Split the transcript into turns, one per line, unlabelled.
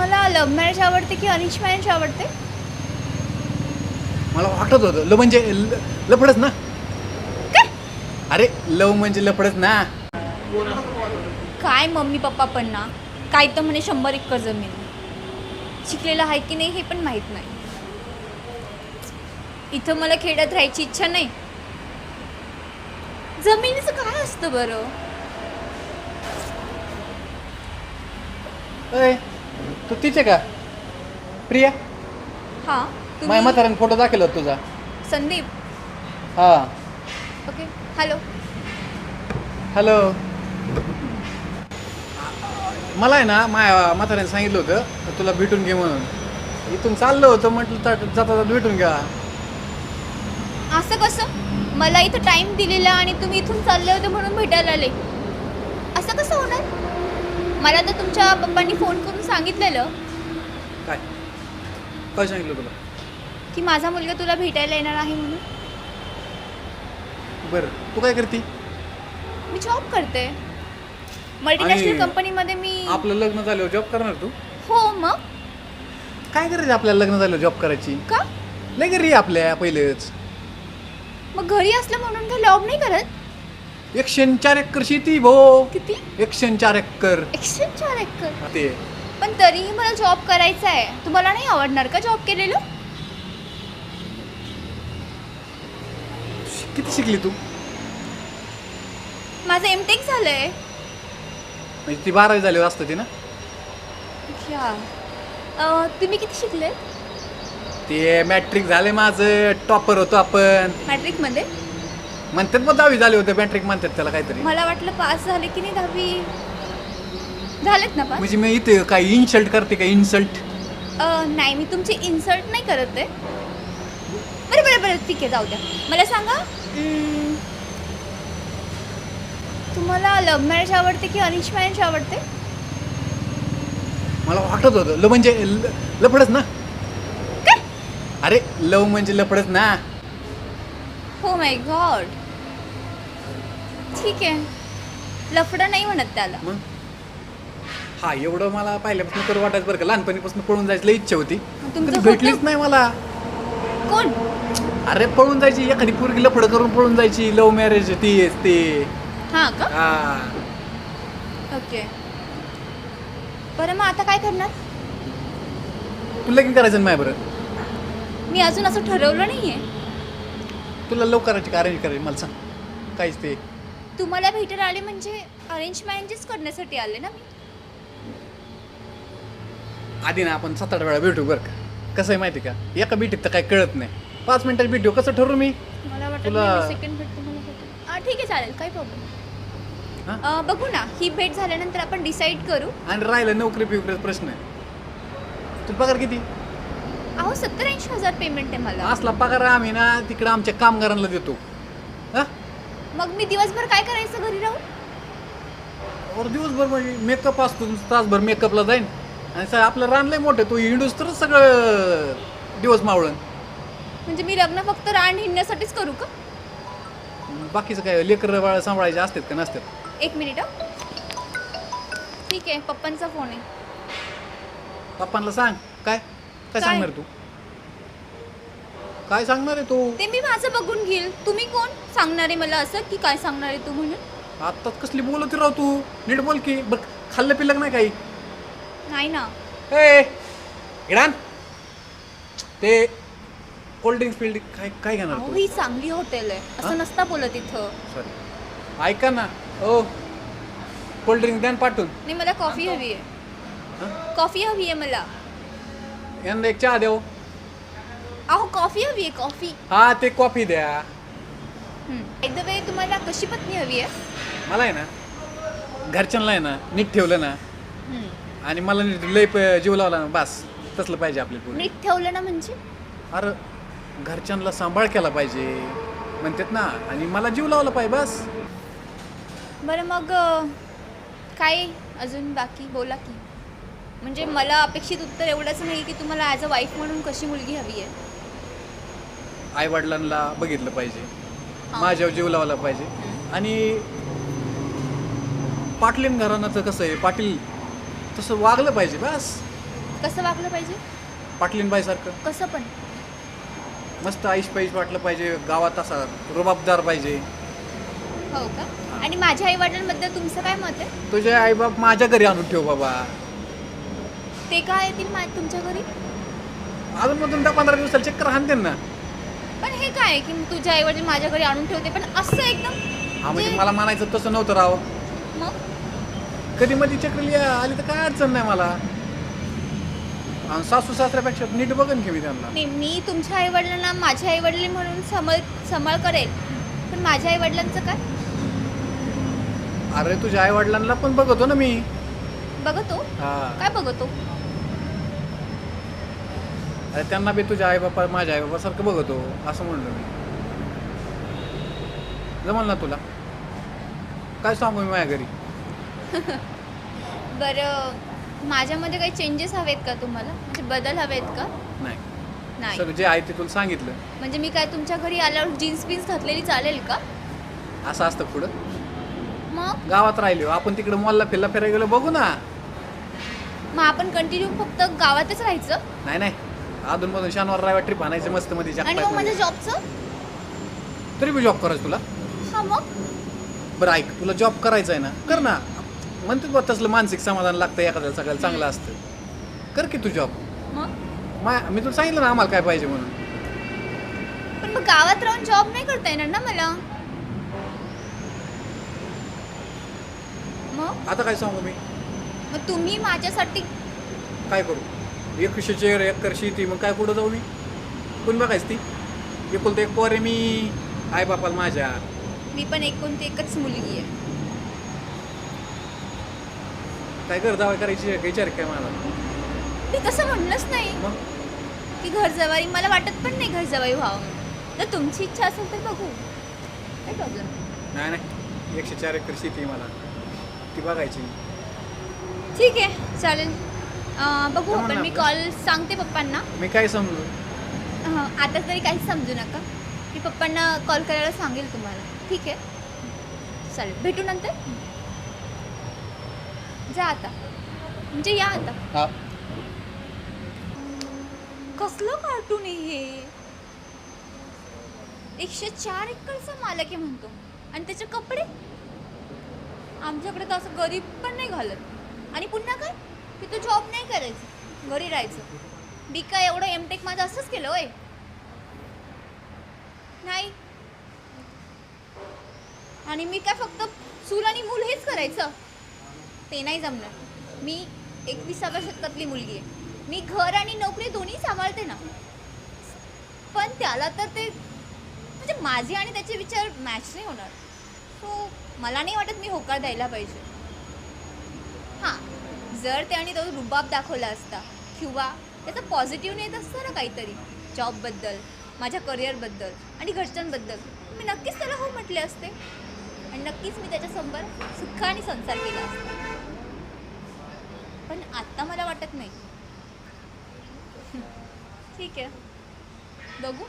तुम्हाला love marriage आवडते की अरेंज मॅरेज आवडते?
मला वाटत होतं. ल म्हणजे ल- लफडच ना? अरे लव म्हणजे लफडच ना?
काय मम्मी पप्पा पण ना? काय तर म्हणे शंभर एकर जमीन. शिकलेलं आहे की नाही हे पण माहीत नाही. इथं मला खेड्यात राहायची इच्छा नाही. जमिनीचं काय असतं बरं?
अय तू तिचे का? प्रिया?
हां
माझ्या
तुम्ही
म्हाताऱ्याने फोटो दाखवला होता तुझा.
संदीप?
हा.
Okay hello.
हॅलो. मला आहे ना माझ्या म्हाताऱ्याने सांगितलं होतं तुला भेटून घे म्हणून. इथून चाललं होतं म्हटलं तर जाता जाता भेटून घ्या.
असं कसं? मला इथं टाइम दिलेला आणि तुम्ही इथून चालले होते म्हणून भेटायला आले. असं कसं होणार? मला तर तुमच्या पप्पांनी फोन करून सांगितलेलं.
काय? काय सांगितलं तुला?
की माझा मुलगा तुला भेटायला येणार आहे म्हणून.
बरं. तू काय करते?
मी जॉब करते. मल्टीनॅशनल
आणि
कंपनीमध्ये मी
आपलं लग्न झाल्यावर जॉब करणार तू?
हो मग?
काय करायचं आपल्याला लग्न झाल्यावर जॉब करायची?
का?
लय घरी आपल्या पहिलेच.
मग घरी असलं म्हणून काय जॉब नाही करत.
एकशे न चार एकर शेती भो.
किती?
एकशे न चार एकर.
एकशे चार एकर?
ते.
पण तरीही मला जॉब करायचा आहे. तुम्हाला नाही आवडणार का जॉब केलेलं?
किती शिकली तू?
माझं एमटेक झालंय.
म्हणजे ती बारावी झाल्यावर असतं ती ना?
अच्छा. अं, तुम्ही किती शिकले
ते मॅट्रिक झाले माझं. टॉपर होतो आपण.
मॅट्रिकमध्ये?
म्हणतात मग दहावी झाले होते मॅट्रिक म्हणतात त्याला काहीतरी.
मला वाटलं पास झाले की नाही दहावी? झालेत ना पास?
म्हणजे मी इथे काय इन्सल्ट करते का इन्सल्ट
अं, नाही मी तुमची इन्सल्ट नाही करत आहे. बरं बरं बरं ठीक आहे जाऊ द्या. मला सांगा अं, तुम्हाला लव्ह मॅरेज आवडते की अरेंज मॅरेज आवडते?
मला वाटत होतं ल म्हणजे ल- लफडच ना?
काय?
अरे लव म्हणजे लफडच ना?
हो माय गॉड ठीक आहे. लफडं नाही म्हणत त्याला.
मग? हा एवढं मला पहिल्यापासून तर वाटायचं बरं का. लहानपणीपासून पळून जायची इच्छा होती.
तुमचं?
भेटलीच नाही मला.
कोण?
अरे पळून जायची. एखादी पोरगी लफड करून पळून जायची. लव्ह मॅरेज ती ते.
हां का?
हा.
ओके. बरं मग आता काय करणार?
तू लगीन करायचं ना माझ्या बरं
मी अजून असं ठरवलं नाही आहे
तुला लव करायची का अरेंज करायची मला सांग. काहीच ते
तुम्हाला भेटायला आले म्हणजे अरेंज मॅरेजच करण्यासाठी आले ना मी?
आधी ना आपण सात आठ वेळा भेटू बरं का. कसं आहे माहिती का? एका भेटीत तर काय कळत नाही. पाच मिनिटात भेटू कसं ठरवू मी?
मला वाटतं
तुला-
सेकंड भेट तुम्हाला भेटेल. ठीक आहे चालेल. काही प्रॉब्लेम
हा?
बघू ना. ही भेट झाल्यानंतर आपण डिसाईड करू.
आणि राहिलं नोकरी बिकरीचा प्रश्न आहे. तुला पगार किती?
अहो सत्तर ऐंशी हजार पेमेंट आहे मला.
असला पगार आम्ही ना तिकडं आमच्या कामगारांना देतो. हा?
मग मी दिवसभर काय करायचं घरी राहून?
और दिवसभर म्हणजे मेकअप असतो तासभर मेकअपला जाईन. आणि स- आपलं रान लय मोठं तो हिंडूस तरच सगळं दिवस मावळण
म्हणजे मी लग्न फक्त रान हिंडण्यासाठीच करू का?
बाकीचं काय लेकर बाळ सांभाळायचे असतात का नसतात?
एक मिनिट हं. ठीक आहे पप्पांचा फोन आहे.
पप्पांना सांग काय? काय
काय?
सांगणार तू? काय सांगणार आहे तू?
ते मी माझं बघून घेईल. तुम्ही कोण? सांगणार आहे मला असं की काय सांगणार आहे तू म्हणून?
आत्ताच कसली बोलत राव तू? नीट बोल की. बघ खाल्लं पिल्लं का नाही काही?
नाही ना.
ए ते कोल्ड ड्रिंक्स फिल्ड काय काय घेणार
अहो
तू?
ही चांगली हॉटेल आहे.
हा?
असं नसता बोलत इथं.
सॉरी ऐका ना. ओ कोल्ड ड्रिंक द्या ना पाठवून.
नाही मला कॉफी हवी आहे? कॉफी हवी आहे मला.
यांना एक चहा देऊ.
अहो कॉफी हवी आहे कॉफी
हा ते कॉफी द्या.
एकदा वेळी तुम्हाला कशी पत्नी हवी आहे?
मला आहे ना घरच्यांना आहे ना नीट ठेवलं ना
हम्म.
आणि मला नीट लय प- जीव लावला ना बस. तसलं पाहिजे आपल्या पुढे.
नीट ठेवलं ना म्हणजे?
अरे घरच्यांना सांभाळ केला पाहिजे म्हणतात ना आणि मला जीव लावला पाहिजे बस.
बरं मग अं, काय अजून बाकी? बोला की. म्हणजे मला अपेक्षित उत्तर एवढंच नाही की तुम्हाला ॲज अ वाईफ म्हणून कशी मुलगी हवी आहे.
आई वडिलांना बघितलं पाहिजे. माझ्यावर जीव लावला पाहिजे. आणि पाटलीन घराण्याचं कसं आहे पाटील तसं वागलं पाहिजे बस.
कसं वागलं पाहिजे?
पाटलीनबाईसारखं
कसं पण.
मस्त आईश पाईश वाटलं पाहिजे गावात असा रुबाबदार पाहिजे.
हो का? आणि माझ्या आई वडिलांबद्दल तुमचं काय मत आहे?
तुझे आईबाप माझ्या घरी आणून ठेव बाबा.
ते काय येतील मा तुमच्या घरी?
अजून मधून दहा पंधरा दिवसाला चक्कर हाणते ना.
पण हे काय आहे की तुझे आई वडील माझ्या घरी आणून ठेवते? पण असं एकदम
हा म्हणजे
जे-
मला म्हणायचं तसं नव्हतं राव.
मग?
कधी मध्ये चक्र आली तर काय अडचण नाही मला. आणि सासू सासऱ्यापेक्षा नीट बघन की मी त्यांना.
नाही मी तुमच्या आई वडिलांना माझे आई वडील म्हणून समळ सांभाळ करेल. पण माझ्या आई वडिलांचं काय?
अरे तुझ्या आई वडिलांना पण बघतो ना मी.
बघतो?
हा.
काय बघतो?
अरे त्यांना बी तुझ्या आई बापा माझ्या आई बापासारखं बघतो असं म्हणलं मी. जमल ना तुला? काय सांगू मी माझ्या घरी?
बरं माझ्यामध्ये काही चेंजेस हवेत का तुम्हाला? म्हणजे बदल हवेत का?
नाही.
नाही.
जे आहे ते तुला सांगितलं.
म्हणजे मी काय तुमच्या घरी आल्यावर जीन्स बीन्स घातलेली चालेल का?
असं असतं पुढं.
मग?
गावात राहिलो. आपण तिकडे मॉलला फिरला फिरायला गेलो बघू ना.
मग आपण कंटिन्यू फक्त गावातच राहायचं?
नाही नाही. अधून मधून शनिवार रविवार ट्रिप आणायचं मस्त मध्ये
आणि मग माझ्या जॉबचं
तरी बी जॉब करायचं तुला.
हा मग?
बरं ऐक तुला जॉब करायचा आहे ना कर ना. म्हणते बा तसलं मानसिक समाधान लागतं एखाद्याला सगळ्याला चांगलं असतं कर की तू जॉब
मग?
मा मी तुला सांगितलं ना आम्हाला काय पाहिजे म्हणून.
पण मग गावात राहून जॉब नाही करता येणार ना मला? मग?
आता काय सांगू मी?
मग तुम्ही माझ्यासाठी
काय करू? एकशे चेअर एकर शेती मग काय पुढं जाऊ मी? कोण बघायच ती? एकुलतं एक पोर आहे मी आई बापाला माझ्या.
मी पण एकोणती एकच मुलगी आहे.
काय घर जावं करायची विचार काय मला.
मी तसं म्हणलंच नाही.
मग?
की घर जवाई मला वाटत पण नाही घर जवाई व्हावं. म्हणून. तर तुमची इच्छा असेल तर बघू. काय प्रॉब्लेम
नाही नाही. एकशे चार एकर शेती आहे मला. ती बघायची
ठीक आहे. चालेल. अं, बघू आपण
ना
मी. कॉल सांगते पप्पांना.
मी काय समजू.
हं, आता तरी काहीच समजू नका. मी पप्पांना कॉल करायला सांगेल तुम्हाला. ठीक आहे? चालेल. भेटू नंतर? जा आता. म्हणजे या आता.
हा.
कसलं कार्टून आहे हे? एकशे चार एकरचा मालक आहे म्हणतो. आणि त्याचे कपडे? आमच्याकडे तर असं गरीब पण नाही घालत. आणि पुन्हा काय? की तू जॉब नाही करायचं. घरी राहायचं. बी काय एवढं एमटेक माझं असंच केलं होय. नाही. आणि मी काय फक्त चूल आणि मूल हेच करायचं. ते नाही जमणार. मी एकविसाव्या शतकातली मुलगी आहे. मी घर आणि नोकरी दोन्ही सांभाळते ना. पण त्याला तर ते म्हणजे माझे आणि त्याचे विचार मॅच नाही होणार. सो मला नाही वाटत मी होकार द्यायला पाहिजे. जर त्याने तो रुबाब दाखवला असता किंवा त्याचा पॉझिटिव्ह येत असतं ना काहीतरी जॉबबद्दल माझ्या करिअरबद्दल आणि घरच्यांबद्दल मी नक्कीच त्याला हो म्हटले असते. आणि नक्कीच मी त्याच्यासमोर सुखाने संसार केला असता. पण आत्ता मला वाटत नाही. ठीक आहे. बघू.